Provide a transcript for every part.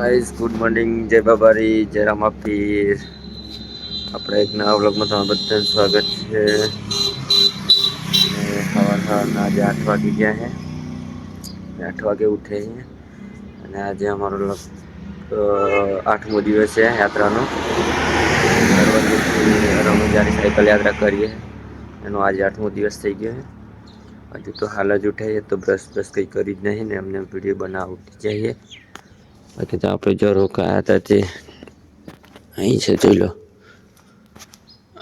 Guys good morning જય બાબારી જય રામાપીર આપણે એક નવા વ્લોગમાં તમારું બધાનું સ્વાગત છે. સવાર સવારના આજે આઠ વાગે ગયા છે. આઠ વાગે ઉઠે છે. અને આજે અમારો આઠમો દિવસ છે યાત્રાનો. રમજાની સાયકલ યાત્રા કરીએ. એનો આજે આઠમો દિવસ થઈ ગયો છે. હજુ તો હાલ જ ઉઠે તો બ્રશ બ્રશ કંઈ કરી જ નહીં ને અમને વીડિયો બનાવતી જઈએ. બાકી તો આપણે જો રોકાયા હતા તે અહીં છે, જોઈ લો.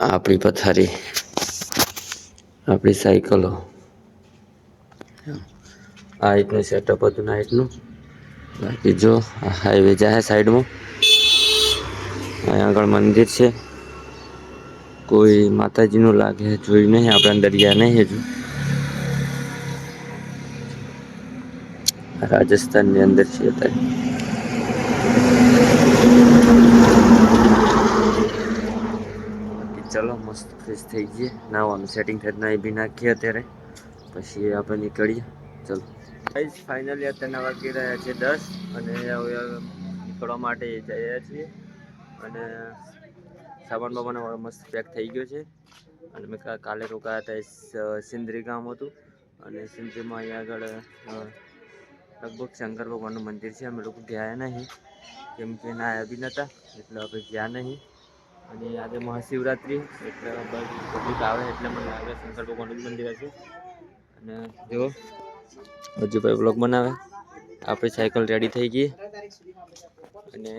આપણી પથારી, આપણી સાયકલો. આ રીતનું સેટઅપ હતું નાઇટનું બાકી જો, આ હાઈવે જાય સાઈડમાં અહીંયા આગળ મંદિર છે. કોઈ માતાજીનું લાગે જોયું નહીં, આપણે દરિયા નહીં હજુ. રાજસ્થાનની અંદર છીએ અત્યારે બાકી ચલો, મસ્ત ફ્રેશ થઈ જઈએ નાવાનું સેટિંગ થઈ નાહી બી નાખીએ અત્યારે. પછી આપણે નીકળીએ. ચલો. ગાઈઝ ફાઇનલી અત્યારના વાગી રહ્યા છે દસ. અને હવે નીકળવા માટે જઈ રહ્યા છીએ. અને સામાન બાબાનો મારો મસ્ત પેક થઈ ગયો છે. અને મેં કાલે રોકાયા હતા એ સિંદરી ગામ હતું. અને સિંદરીમાં અહીંયા આગળ લગભગ શંકર ભગવાનનું મંદિર છે. અમે લોકો ગયા નહીં. કેમ કે ના આવ્યા બી નહોતા. એટલે આપણે ગયા નહીં. અને આજે મહાશિવરાત્રિ, એટલે પબ્લિક આવે એટલે મને લાગે શંકર ભગવાનનું મંદિર હશે. અને જો હજુભાઈ બ્લોગ બનાવે. આપણી સાયકલ રેડી થઈ ગઈ. અને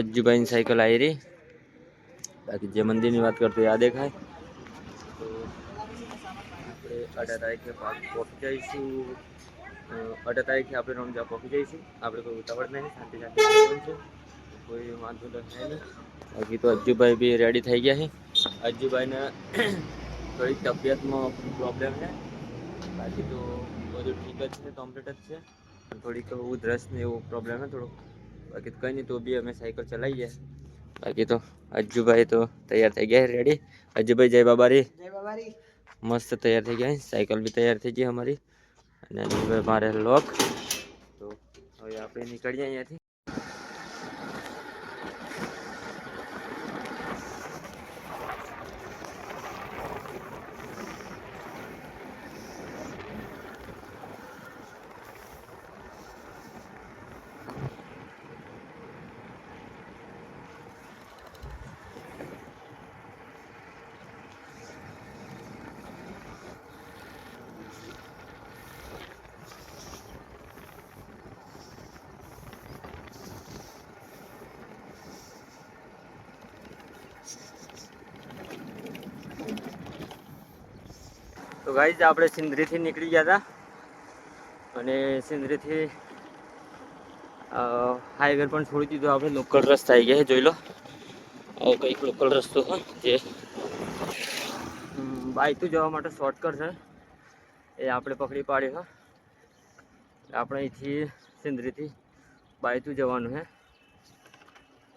અજ્જુભાઈની સાયકલ આવી રહી. બાકી જે મંદિરની વાત કરતો આ દેખાય. આપણે અઢાર તારીખે પહોંચી જઈશું. અઢાર તારીખે આપણે રમજા પહોંચી જઈશું. આપણે કોઈ ઉતાવળ નહીં શાંતિ શાંતિ કોઈ વાંધો તો છે નહીં. બાકી તો અજ્જુભાઈ બી રેડી થઈ ગયા છે. અજ્જુભાઈને થોડીક તબિયતમાં પ્રોબ્લેમ છે. બાકી તો બધું ઠીક જ છે કમ્પ્લીટ જ છે. પણ થોડીક ઉધરસ ને એવું પ્રોબ્લેમ છે થોડુંક. બાકી તો કંઈ નહીં તો બી અમે સાયકલ ચલાવીએ બાકી તો અજ્જુભાઈ તો તૈયાર થઈ ગયા રેડી અજ્જુભાઈ જય બાબારી. જય બાબારી. મસ્ત તૈયાર થઈ ગયા છે. સાયકલ બી તૈયાર થઈ ગઈ અમારી. અને અજ્જુભાઈ મારે લોક. તો હવે આપણે નીકળીએ અહીંયાથી. તો ગાઈઝ આપણે સિંદરીથી નીકળી ગયા હતા અને સિંદરીથી હાઈવે પણ છોડી દીધો આપણે. લોકલ રસ્તા આવી ગયા જોઈ લો. આવો કંઈક લોકલ રસ્તો છે જે બાઈતું જવા માટે શોર્ટકટ છે. એ આપણે પકડી પાડી હા. આપણે અહીંથી સિંદરીથી બાઈતું જવાનું છે.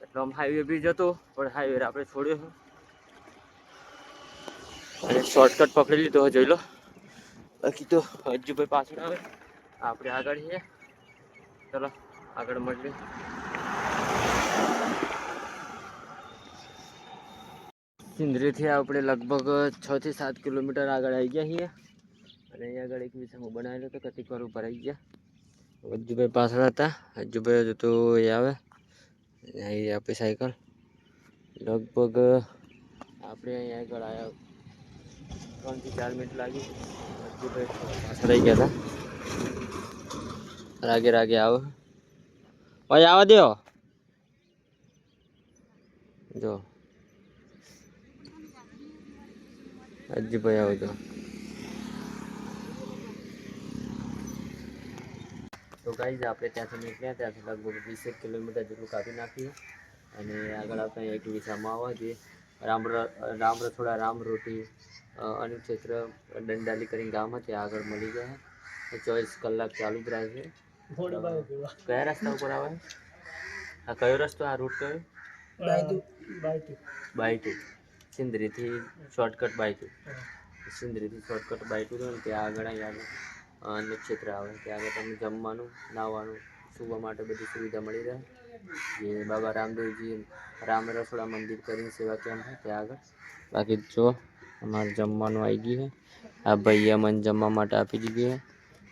એટલે આમ હાઈવે બી જતો પણ હાઈવે આપણે છોડ્યો અને શોર્ટકટ પકડી લીધો હોય જોઈ લો. બાકી તો હજુભાઈ પાછળ આવે. આપણે આગળ છીએ. ચલો, આગળ મળીએ. સિંદરીથી આપણે લગભગ છ થી સાત કિલોમીટર આગળ આવી ગયા છીએ. અને અહીંયા આગળ એક વિસામો બનાવેલો હતો કતિક વાર ઉપર આવી ગયા. હજુભાઈ પાછળ હતા. હજુભાઈ હજુ તો એ આવે. અહીં આપણી સાયકલ લગભગ આપણે અહીંયા આગળ આવ્યા ત્રણથી ચાર મિનિટ લાગી હજુભાઈ પાછળ આવી ગયા હતા રાગે રાગે આવો ભાઈ આવા દ્યો જો હજુભાઈ આવો તો તો ગાઈઝ આપણે ત્યાંથી નીકળ્યા ત્યાંથી લગભગ વીસેક કિલોમીટર જેટલું કાપી નાખ્યું અને આગળ આવતા એક વિસામાં આવવા જોઈએ રામ રામ રસોડા રામ રોટી અ, અનુક્ષેત્ર દંડાલી કરીને ગામ હતી ત્યાં આગળ મળી ગયા. ચોવીસ કલાક ચાલુ જ રાખે છે. કયા રસ્તા ઉપર આવે? આ કયો રસ્તો? આ રૂટ કયો? બાય ટુ સિંદરીથી શોર્ટકટ બાય ટુ સિંદરીથી શોર્ટકટ બાય ટુ ને ત્યાં આગળ અહીંયા અન્ય ક્ષેત્ર આવે. ત્યાં આગળ તમને જમવાનું નાહવાનું સુવા માટે બધી સુવિધા મળી રહે. જે બાબા રામદેવજી રામ રસોડા મંદિર કરીને સેવા કેમ્પ છે ત્યાં આગળ. બાકી જો અમારે જમવાનું આવી ગયું છે. આ ભાઈએ મને જમવા માટે આપી દીધું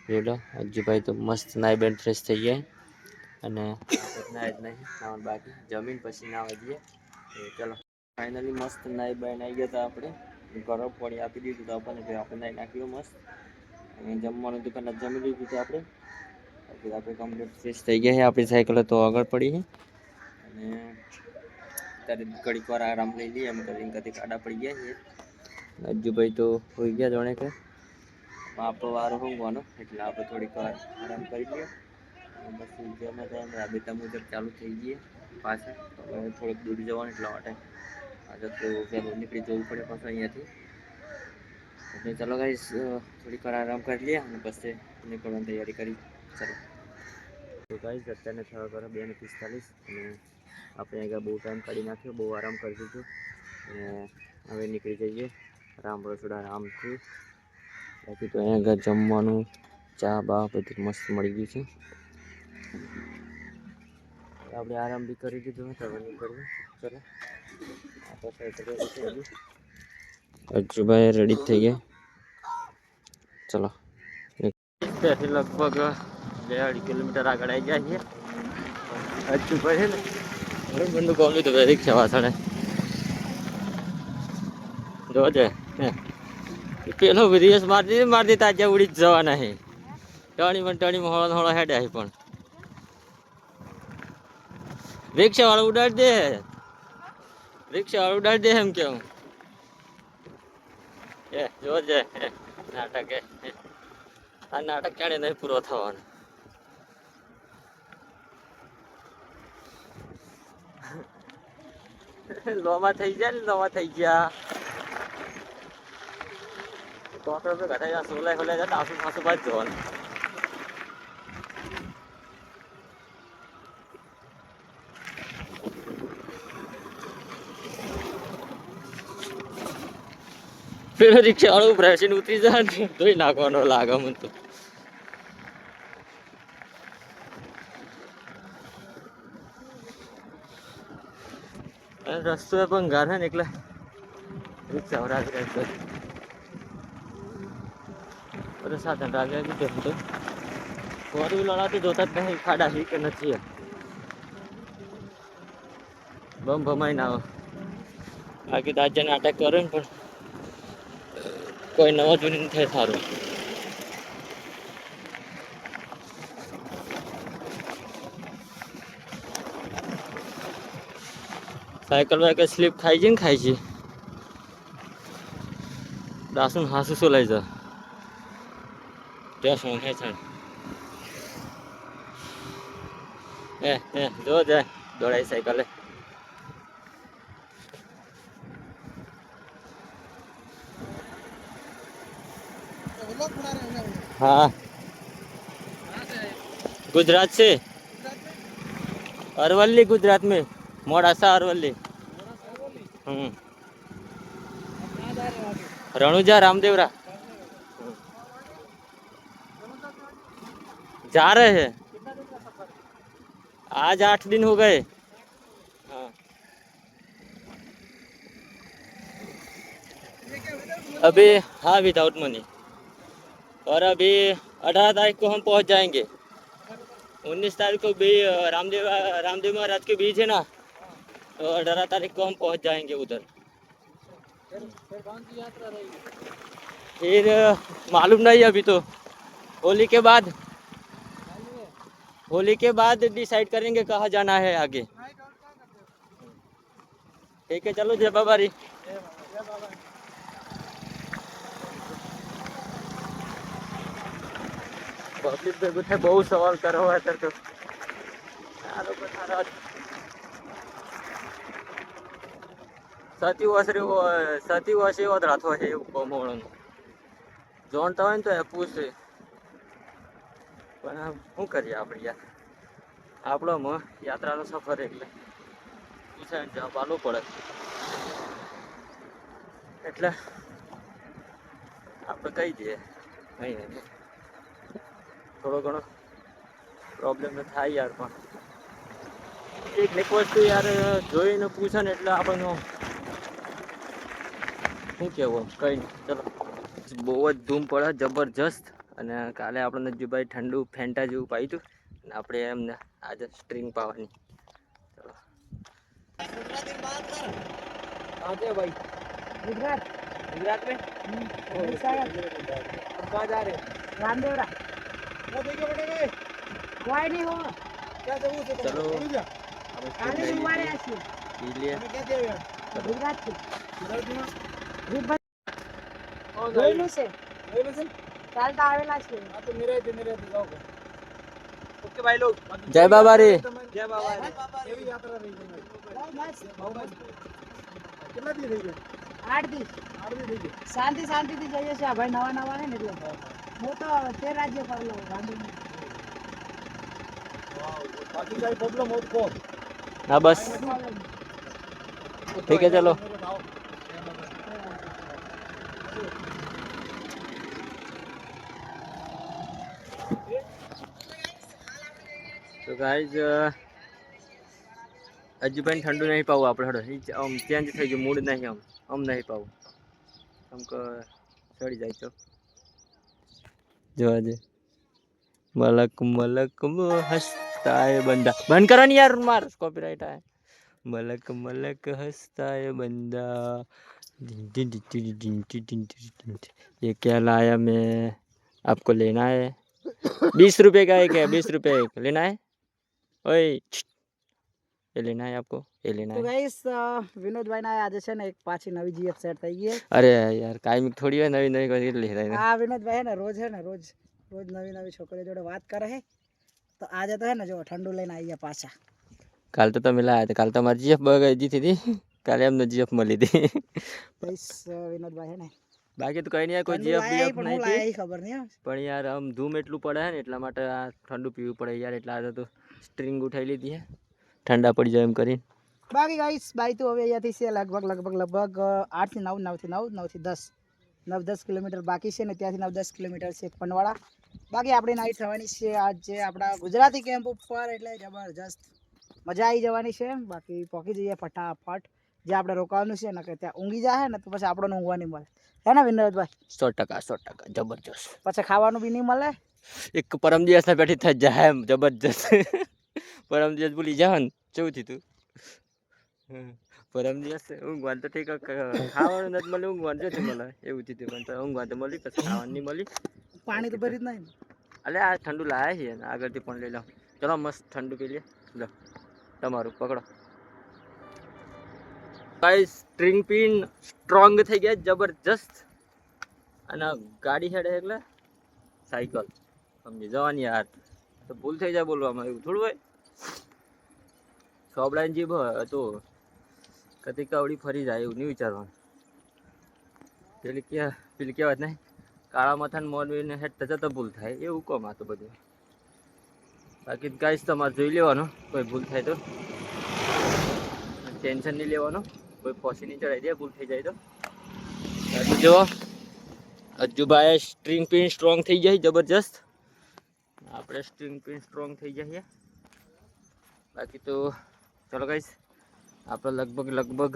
છે. લો અજ્જુભાઈ તો મસ્ત નાઈ બેન ફ્રેશ થઈ ગયા અને નાય જ નહીં બાકી. જમીન પછી નાવા જઈએ. તો ચલો ફાઇનલી મસ્ત નાઈ બેન આવી ગયા હતા આપણે. ગરમ પાણી આપી દીધું તો આપણને આપણે નાઈ નાખ્યું મસ્ત. અને જમવાનું દુકાન જમી લીધું હતું આપણે. આપણે કમ્પ્લીટ ફ્રેશ થઈ ગયા છે. આપણી સાયકલ તો આગળ પડી છે. અને ત્યારે ઘડીક વાર આરામ લઈ લઈએ. એમ કરીને કદી કાઢા પડી ગયા છે અજ્જુભાઈ તો હોઈ ગયા જાણે કે. આપણો વારો હોવાનો, એટલે આપણે થોડીક વાર આરામ કરી લઈએ પછી જેમ તેમ રાબેતા મુજબ ચાલુ થઈ ગઈએ પાછા. હવે થોડુંક દૂર જવાનું એટલા માટે. આજે તો વહેલું નીકળી જવું પડે પાછું અહીંયાથી. એટલે ચાલો ગાઈસ થોડીક વાર આરામ કરી લઈએ અને પછી નીકળવાની તૈયારી કરી. ચાલો. તો ગાઈસ અત્યારને થવા કરો બે ને પિસ્તાલીસ અને આપણે આગળ બહુ ટાઈમ કાઢી નાખ્યો, બહુ આરામ કરી દીધું. અને હવે નીકળી જઈએ. રામ રસોડા રામથી. બાકી તો અહીંયા આગળ જમવાનું, ચા બા બધું મસ્ત મળી ગયું છે. આપણે આરામ બી કરી દીધું તો હવે નીકળીએ ચલો. અજુભાઈ રેડી થઈ ગયા. ચલો. ત્યાંથી લગભગ બે અઢી કિલોમીટર આગળ આવી ગયા છીએ. અજુભાઈ છે ને, ઘણું બધું કોમ્યું તો વેરિક છે વાસણે. જોજે. પેલો વિદેશ મારી મારી દીધા આજે ઉડી જ જવાના ટણી પણ ટણી હોળા હોળા હેડ્યા પણ. રિક્ષા વાળો ઉડાડી દે રિક્ષા વાળો ઉડાડી દે એમ કેવું. એ જોજે નાટક હે, હે. આ નાટક ક્યારે નહીં પૂરો થવાનો. લોમા થઈ ગયા ને લોમાં થઈ ગયા. ડોક્ટર તો ઘરે જા સોલાય ખોલાય જતા આસુ સાસુ બાદ જોવાનું પેલો રિક્ષા વાળો ભ્રેસીને ઉતરી જાય ને ધોઈ નાખવાનો લાગે મને તો રસ્તો પણ ગાર છે ને એટલે રિક્ષા વાળા આગળ જ જાય. બધા કીધું તો ફોર વ્હીલરથી જોતા જ નહીં ખાડા છે કે નથી એમ. બમ ભમાઈ ના બાકી દાદાને અટેક કર્યો ને પણ કોઈ નવા જૂની નથી સારું સાયકલ વાયકલ સ્લીપ ખાઈ છે ને ખાઈ છે દાસુન હાસુ શું લઈ જા ત્યાં શું હે છે એ એ જો જાય દોડાઈ સાયકલે हाँ गुजरात से अरवली गुजरात में मोड़ासा अरवली हम्म रणुजा रामदेवरा जा रहे हैं। आज आठ दिन हो गए। हाँ। अभी हाँ विदाउट मनी और अभी अठारह तारीख को हम पहुँच जाएँगे। उन्नीस तारीख को भी रामदेव रामदेव महाराज के बीच है ना? तो अठारह तारीख को हम पहुँच जाएँगे उधर। फिर मालूम नहीं अभी तो। होली के बाद होली के बाद डिसाइड करेंगे कहाँ जाना है आगे ठीक है चलो जय बाबा री પબ્લિક ભેગું થાય બહુ સવાલ કરો અત્યારે તો આ લોકો તારા સતી વસરી સતી વસી એવો જ રાથો છે એવું બમોળનો જોણતા હોય ને તો એ પૂછે પણ આમ શું કરીએ આપણે યાર? આપણો યાત્રાનો સફર એટલે. પૂછે જવાબ આલવું પડે. એટલે આપણે કહી દઈએ અહીં થોડો ઘણો પ્રોબ્લેમ થાય યાર, પણ એક એક યાર, જોઈને પૂછે ને એટલે આપણને શું કહેવું કંઈ ચલો. બહુ જ ધૂમ પડે, જબરજસ્ત. અને કાલે આપણને જુભાઈ ઠંડુ ફેન્ટા જેવું પાયું હતું અને આપણે એમને આજે સ્ટ્રિંગ પાવાની ચલો आते भाई गुजरात गुजरात में कहाँ जा रहे રામદેવરા वो देखिए बेटे गए કોઈ નહીં હો क्या जरूर से चलो। क्या આપણે કાલે સ્ટ્રિંગ લઈ સોમવારે લીધી. આવીશું પી લઈએ क्या दिया यार ગુજરાતથી गुजरात में રૂપભાઈ और જોયેલું છે तो ओके भाई लोग। जय बाबा रे जय बाबा रे ये यात्रा रही कितना दी रही आठ दी आठ दी रही शांति शांति दी जय भाई नवा नवा है निकलो। वो हाँ, तो तेरे राज्य कर लो बाकी का प्रॉब्लम हो तो ना बस। ठीक है चलो। गाइज़ हजू भाई ठंडू नहीं पाऊँ आप आम चेन्ज मूड नहीं आम आम नहीं पाऊँ आमको चढ़ी जाए जो जी मलक मलक हंसता है बंदा बंद करो नहीं यार मार कॉपी राइट मलक मलक हसता है बंदा ये क्या लाया मैं आपको लेना है बीस रुपए का एक है बीस रुपए एक लेना है ઓય એ લેના હે આપકો એ તો ગાઈસ વિનોદભાઈ ના આજે છે ને એક પાછી નવી જીએફ સેટ થઈ ગઈ અરે યાર કાયમિક થોડી હોય નવી નવી કરી લે રહી હા વિનોદભાઈ ને રોજ હે ને રોજ રોજ નવી નવી છોકરી જોડે વાત કરે હે તો આજે તો હે ને જો ઠંડુ લઈને આવી ગયા પાછા કાલ તો તમે લાયા કાલ તો મારી જીએફ બગાડી દીધી હતી કાલે એમને જીએફ મળી હતી વિનોદભાઈ હે ને બાકી તો કઈ નહીં કોઈ જીએફ બીએફ નહીં લાયા ખબર નહીં પણ યાર આમ ધૂમ એટલું પડે છે ને એટલા માટે આ ઠંડુ પીવું પડે યાર એટલે આજે તો સ્ટ્રિંગ ઉઠાઈ લીધી હે. ઠંડા પડી જાય એમ કરીને. બાકી ગાઈસ બાઈ તો હવે અહીંયાથી છે લગભગ લગભગ લગભગ આઠથી નવ નવથી નવ નવથી દસ. નવ દસ કિલોમીટર બાકી છે ને ત્યાંથી નવ દસ કિલોમીટર છે પનવાડા બાકી આપણી નાઈટ થવાની છે આજે આપણા ગુજરાતી કેમ્પ ઉપર એટલે જબરજસ્ત મજા આવી જવાની છે બાકી પહોંચી જઈએ ફટાફટ. જે આપણે રોકાવાનું છે ને કે ત્યાં ઊંઘી જાય ને તો પછી આપણને ઊંઘવા નહીં મળે. હે ને વિનોદભાઈ સો ટકા સો ટકા જબરજસ્ત. પછી ખાવાનું બી નહીં મળે? એક પરમ દિવસના બેઠી થઈ જાય એમ જબરજસ્ત. પરમ દિવસ ભૂલી જાવ ને કેવું થયું તું. પરમ દિવસ ઊંઘવાનું તો ઠીક ખાવાનું નથી મળે વાંધો જો મળે એવું થયું તું. પણ તો ઊંઘવાનું તો મળી પછી ખાવાનું નહીં મળી પાણી તો ભરી જ નહીં અલે આ ઠંડુ લાયા છીએ આગળથી પણ લઈ લો. ચલો મસ્ત ઠંડુ પી લે. લો તમારું પકડો. ભાઈ સ્ટ્રિંગ પિન સ્ટ્રોંગ થઈ ગયા, જબરજસ્ત. અને ગાડી હેડે એટલે સાયકલ. સમજી જવાની યાર. તો ભૂલ થઈ જાય બોલવામાં એવું થોડું હોય. સોબડાની જીભ તો કદી કાવડી ફરી જાય એવું નહીં વિચારવાનું. પેલી કે, પેલી કહેવાત નહીં કાળા માથાને મોરવીને હેઠ તો ભૂલ થાય. એવું કોમ હતું બધું. બાકી ગાઈસ તમારે જોઈ લેવાનું. કોઈ ભૂલ થાય તો. ટેન્શન નહીં લેવાનું. કોઈ ફોસી નહીં ચડાવી દે ભૂલ થઈ જાય તો બાકી જો અજ્જુભાઈ સ્ટ્રિંગ પિન સ્ટ્રોંગ થઈ જાય જબરજસ્ત આપણે સ્ટ્રિંગ પિન સ્ટ્રોંગ થઈ જઈએ બાકી તો ચલો ગાઈસ આપણે લગભગ લગભગ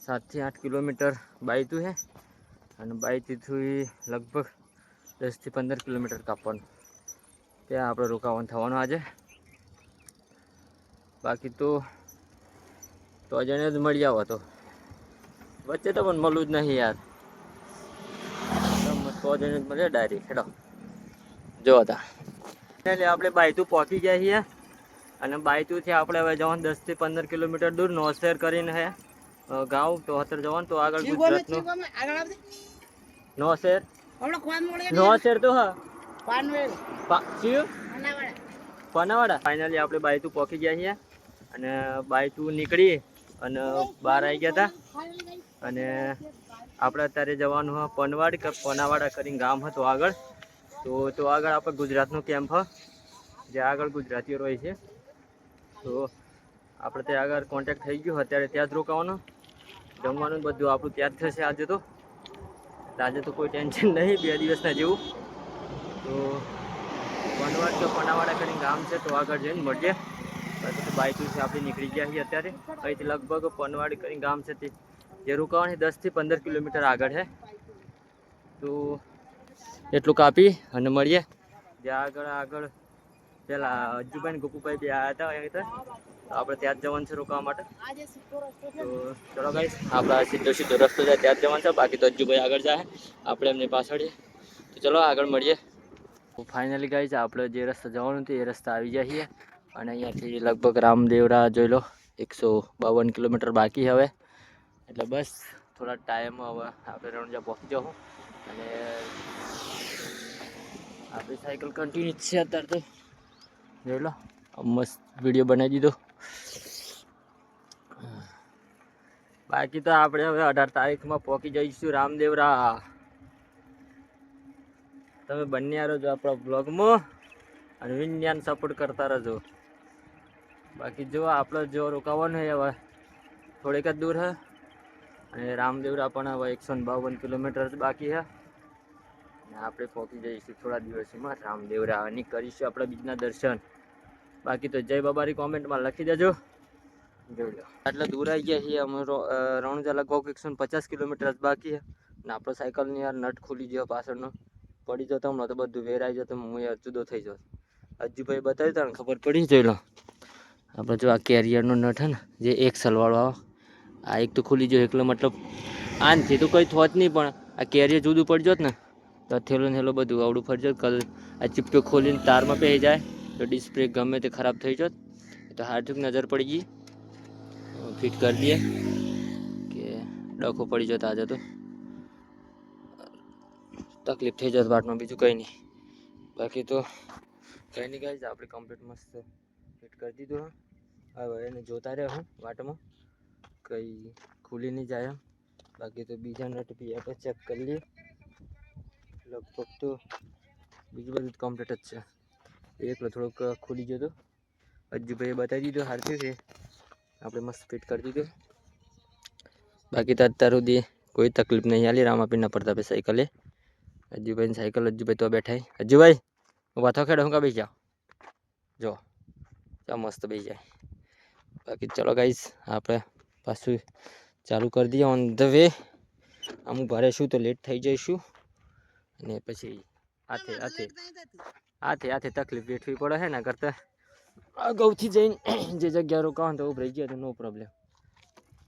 સાતથી આઠ કિલોમીટર બાઈતું છે અને બાઈકથી લગભગ દસથી પંદર કિલોમીટર કાપવાનું ત્યાં આપણે રોકાવાનું થવાનું આજે બાકી તો તો અજાણે જ મળી આવો તો. વચ્ચે તો પણ મળવું જ નહીં યાર. તો અજાણે જ મળે ડાયરી હેડો. જો હતા એટલે આપણે બાયતું પહોંચી ગયા છીએ. અને બાયતુંથી આપણે હવે જવાનું દસથી પંદર કિલોમીટર દૂર નોસેર કરીને હે ગાઉ તો અત્યારે જવાનું તો આગળ ગુજરાતનું. નો નોસેર નોસેર તો હા. પાનાવાડા. ફાઇનલી આપણે બાયતું પહોંચી ગયા છીએ. અને બાયતું નીકળી. અને બહાર આવી ગયા હતા અને આપણે અત્યારે જવાનું પનવાડ કે, પનાવાડા કરીને ગામ હતું આગળ. તો તો આગળ આપણે ગુજરાતનું કેમ્પ હ, જે આગળ ગુજરાતીઓ રહે છે. તો આપણે ત્યાં આગળ કોન્ટેક્ટ થઈ ગયો અત્યારે ત્યાં જ રોકાવાનો. જમવાનું બધું આપણું ત્યાં જ થશે આજે તો. આજે તો કોઈ ટેન્શન નહીં, બે દિવસના જેવું. તો વનવાડ કે, પનાવાડા કરીને ગામ છે તો આગળ જઈને મળીએ. બાકી તો બાઇકથી આપણે નીકળી ગયા છીએ અત્યારે. અહીંથી લગભગ પનવાડી કરીને ગામ છે તે. જે રોકાવાની દસથી પંદર કિલોમીટર આગળ છે. તો એટલું કાપી અને મળીએ. જ્યાં આગળ આગળ પેલા અજ્જુભાઈ ને ગોપુભાઈ બી આવ્યા હતા અહીં તો આપણે ત્યાં જ જવાનું છે રોકાવા માટે. તો ચલો ગાઈસ આપણા સીધો સીધો રસ્તો જાય ત્યાં જ જવાનું છે. બાકી તો અજ્જુભાઈ આગળ જાય. આપણે એમની પાછળ છીએ. તો ચલો આગળ મળીએ. ફાઇનલી ગાઈસ આપણે જે રસ્તે જવાનું હતું એ રસ્તા આવી જાય છીએ. અને અહીંયાથી લગભગ રામદેવરા જોઈ લો, એકસો બાવન કિલોમીટર બાકી હવે. એટલે બસ થોડા ટાઈમ હવે આપણે રણજા પહોંચી જાઉં અને આપણી સાયકલ કન્ટિન્યુ છે અત્યારે તો. જોઈ લો મસ્ત વીડિયો બનાવી દીધો. બાકી તો આપણે હવે અઢાર તારીખમાં પહોંચી જઈશું રામદેવરા. તમે બંને આ જો આપણા બ્લોગમાં અને વિજ્ઞાન સપોર્ટ કરતા રહેજો. બાકી જો આપણે જો રોકાવાનું હવે થોડીક જ દૂર હે અને રામદેવરા પણ હવે એકસો બાવન કિલોમીટર જ બાકી હે અને આપણે પહોંચી જઈશું થોડા દિવસોમાં. રામદેવરા અને કરીશું આપણે બીજના દર્શન. બાકી તો જય બાબારી કોમેન્ટમાં લખી દેજો. જોઈ લો. આટલા દૂર આવી ગયા છીએ, અમે રણુજા લગભગ એકસો પચાસ કિલોમીટર જ બાકી છે. અને આપણો સાયકલની યાર નટ ખુલી ગયો પાછળનો. પડી જતો હમણાં તો બધું વેરાઈ જતો, હું યાર જુદો થઈ જતો. અજ્જુભાઈ બતાવ્યું ને, ખબર પડી જોઈ લો. આપણે જો આ કેરિયરનો નટ છે ને જે એક સલવાળો આવે આ એક તો ખુલી ગયો એકલો મતલબ આનથી તો કંઈ થોત નહીં પણ આ કેરિયર જુદું પડી જોત ને તો આ થેલો ને થેલો બધું આવડું ફરી જોત કલ આ ચીપટો ખોલીને તારમાં પહેરી જાય તો ડિસ્પ્લે ગમે તે ખરાબ થઈ જોત તો હાર્દિક નજર પડી ગઈ ફિટ કરી દઈએ કે ડખો પડી જતો આજે તો તકલીફ થઈ જત વાટમાં બીજું કંઈ નહીં બાકી તો કંઈ નહીં ગાઈઝ આપણે કમ્પ્લીટ મસ્ત ફિટ કરી દીધું હે હવે એને જોતા રહે હું વાટમાં. કંઈ ખુલી નહીં જાય એમ. બાકી તો બીજા નટ બી આપણે ચેક કરી લઈએ. લગભગ તો બીજું બધું કમ્પ્લીટ જ છે. એકલો થોડોક ખુલી ગયો તો. અજ્જુભાઈએ બતાવી દીધો હારથી છે. આપણે મસ્ત ફિટ કરી દીધું. બાકી તો અત્યાર સુધી કોઈ તકલીફ નહીં. આલી રામાપીરના પ્રતાપે સાયકલે અજ્જુભાઈની સાયકલ અજ્જુભાઈ તો બેઠા છે. અજ્જુભાઈ વાથો ખેડો, હું કા બેસી જાઓ જો, ચા મસ્ત બેસી જાય. બાકી ચલો ગાઈસ આપણે પાછું ચાલુ કરી દઈએ ઓન ધ વે અમુક ભરેશું તો લેટ થઈ જઈશું. અને પછી આથે આથે આથે આથે તકલીફ વેઠવી પડે છે ને કરતા અગાઉથી જઈને જે જગ્યા રોકાવ તો ઉભરાઈ ગયા તો નો પ્રોબ્લેમ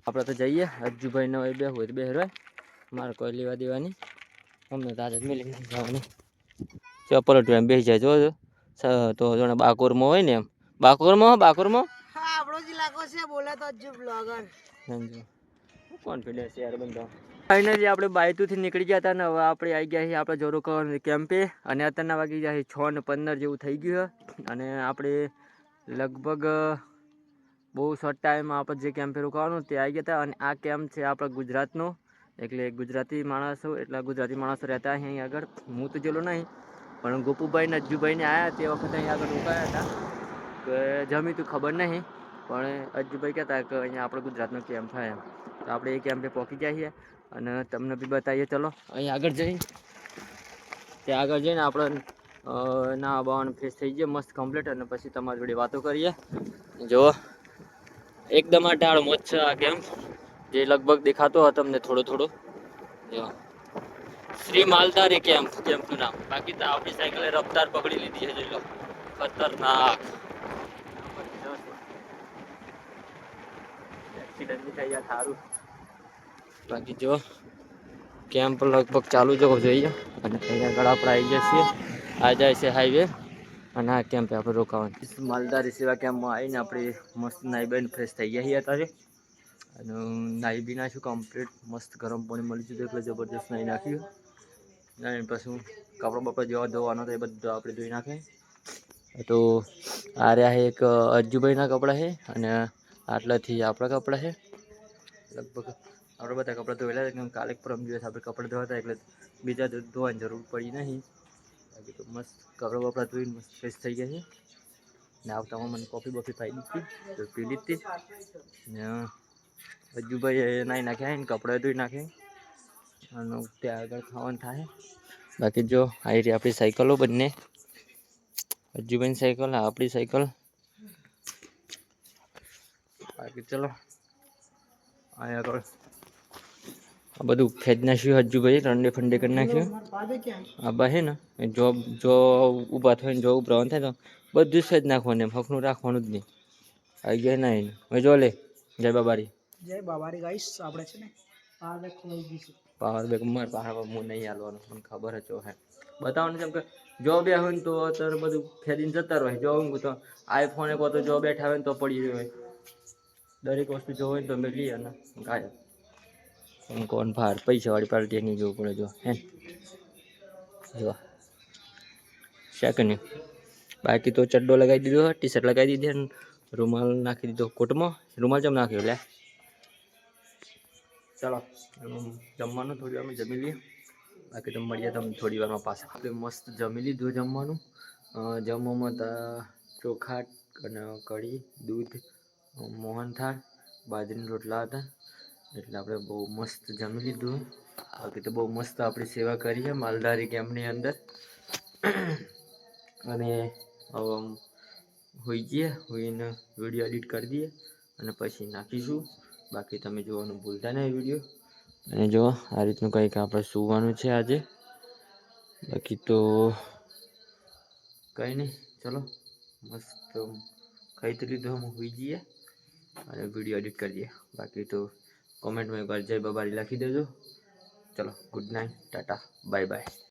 આપણે તો જઈએ અજ્જુભાઈ નવાઈ બે હોય તો બે હોય મારે કોઈ લેવા દેવાની. અમને તો આજે મિલી નહીં જવાની. ચપ્પલ એમ બેસી જાય જો. તો જોણે બાકોરમાં હોય ને એમ. બાકોરમાં બાકોરમાં? આપણો જ લાગો છે બોલે તો અજ્જુ બ્લોગર કોન્ફિડન્સ યાર બંધો ફાઇનલી આપણે બાયતુથી નીકળી ગયા હતા ને હવે આપણે આવી ગયા છીએ આપણે જોરો કરવાની કેમ્પે અને અત્યારના વાગી ગયા છે છ ને પંદર જેવું થઈ ગયું છે અને આપણે લગભગ બહુ શોર્ટ ટાઈમમાં આપણે જે કેમ્પે રોકાવાનું તે આવી ગયા હતા અને આ કેમ્પ છે આપણા ગુજરાતનો. એટલે ગુજરાતી માણસો એટલા ગુજરાતી માણસો રહેતા અહીં આગળ. હું તો જેલો નહીં પણ ગોપુભાઈ ને અજ્જુભાઈને આવ્યા તે વખતે અહીં આગળ રોકાયા હતા. કે જમી તું ખબર નહીં, પણ અજ્જુભાઈ કહેતા કે અહીંયા આપણે ગુજરાતનો કેમ્પ થાય એમ. તો આપણે એ કેમ્પે પહોંચી ગયા છીએ અને તમને બી બતાવીએ. ચલો અહીં આગળ જઈ ત્યાં આગળ જઈને આપણે નાવા બાવાનું ફ્રેશ થઈ જઈએ મસ્ત કમ્પ્લીટ અને પછી તમારી જોડે વાતો કરીએ. જો, એકદમ આ ઢાળ મોજ છે આ કેમ્પ જે લગભગ દેખાતો હતો તમને થોડો થોડો. જો, શ્રી માલધારી કેમ્પ કેમ્પનું નામ. બાકી તો આપણી સાયકલે રફતાર પકડી લીધી છે, જોઈ લો. ખતરનાક. બાકી જો કેમ્પ લગભગ ચાલુ જવો જોઈએ. અને અહીંયા આગળ આપણે આવી ગયા છીએ. આ જાય છે હાઈવે અને આ કેમ્પે આપણે રોકાવાનું. માલદારી સેવા કેમ્પમાં આવીને આપણે મસ્ત નાઈ બેન ફ્રેશ થઈ ગયા છીએ અત્યારે. અને નાઈ બી નાખ્યું કમ્પ્લીટ મસ્ત ગરમ પાણી મળી જતું એટલે જબરદસ્ત નાઈ નાખ્યું. અને પછી કપડાં બપડા જેવા ધોવાનો તો એ બધું આપણે ધોઈ નાખે તો આ રહ્યા એક અજ્જુભાઈના કપડાં છે અને આટલાથી આપણા કપડાં છે. લગભગ આપણે બધા કપડાં ધોયેલા છે. કેમ કાલે પરમ દિવસ આપણે કપડાં ધોતા એટલે બીજા તો ધોવાની જરૂર પડી નહીં. બાકી તો મસ્ત કપડાં બપડા ધોઈને મસ્ત ફ્રેશ થઈ ગયા છે. ને આવતામાં મને કોફી બોફી પાઈ દીધી. તો પી લીધી. ને અજ્જુભાઈ નાહી નાખ્યા ને કપડાં ધોઈ નાખે અને ત્યાં આગળ ખાવાનું થાય. બાકી જો આવી રહી આપણી સાયકલો બંને. અજ્જુભાઈની સાયકલ આ આપણી સાયકલ બાકી ચલો. અહીંયા તો આ બધું ખેંચ નાખ્યું હજુભાઈ રંડે ફંડે કરી નાખ્યું. આ બા હે ને જોબ જો જો ઊભા થઈને જો ઉભરાવાનું થાય તો બધું જ નાખવાનું એમ હકનું રાખવાનું જ નહીં. આવી ગયા ના એને હવે જો લે જય બાબારી. જય બાબારી ગાઈસ આપણે છે ને પાર ખોઈ ગઈશું પાવર બેક માર પાવર હું નહીં હાલવાનું મને ખબર જ હે બતાવવાનું જેમ કે જો બે હોય ને તો અત્યારે બધું ફેરીને જતા રહે. જો હું તો આઈફોન એક તો જો બેઠા હોય ને તો પડી રહ્યો હોય. દરેક વસ્તુ જો હોય તો અમે લઈએ અને ગાયબ કોણ કોણ ભાર પૈસાવાળી પાર્ટી નહીં જોવું પડે જો, હે જો. સેકન્ડ બાકી તો ચડ્ડો લગાવી દીધો ટી શર્ટ લગાવી દીધી અને રૂમાલ નાખી દીધો કોટમાં. રૂમાલ જમ નાખ્યો, લે? ચાલો એમ જમવાનું થોડી વારમાં જમી લઈએ. બાકી તો મળીએ તમે થોડી વારમાં પાછા. આપણે મસ્ત જમી લીધું જમવાનું. જમવામાં ચોખા અને કઢી, દૂધ મોહનથાળ બાજરીના રોટલા હતા. એટલે આપણે બહુ મસ્ત જમી લીધું. બાકી તો બહુ મસ્ત આપણી સેવા કરી છે માલધારી કેમ્પની અંદર. અને હવે હોઈ જઈએ હોઈને વીડિયો એડિટ કરી દઈએ અને પછી નાખીશું. બાકી તમે જોવાનું ભૂલતા નહીં વીડિયો. અને જો આ રીતનું કંઈક આપણે સુવાનું છે આજે. બાકી તો કંઈ નહીં. ચલો, મસ્ત ખાઈ તો લીધું અમે હોઈ જઈએ અને વીડિયો એડિટ કરી દઈએ. બાકી તો કોમેન્ટમાં એકવાર જય બબારી લખી દેજો. ચલો good night tata bye bye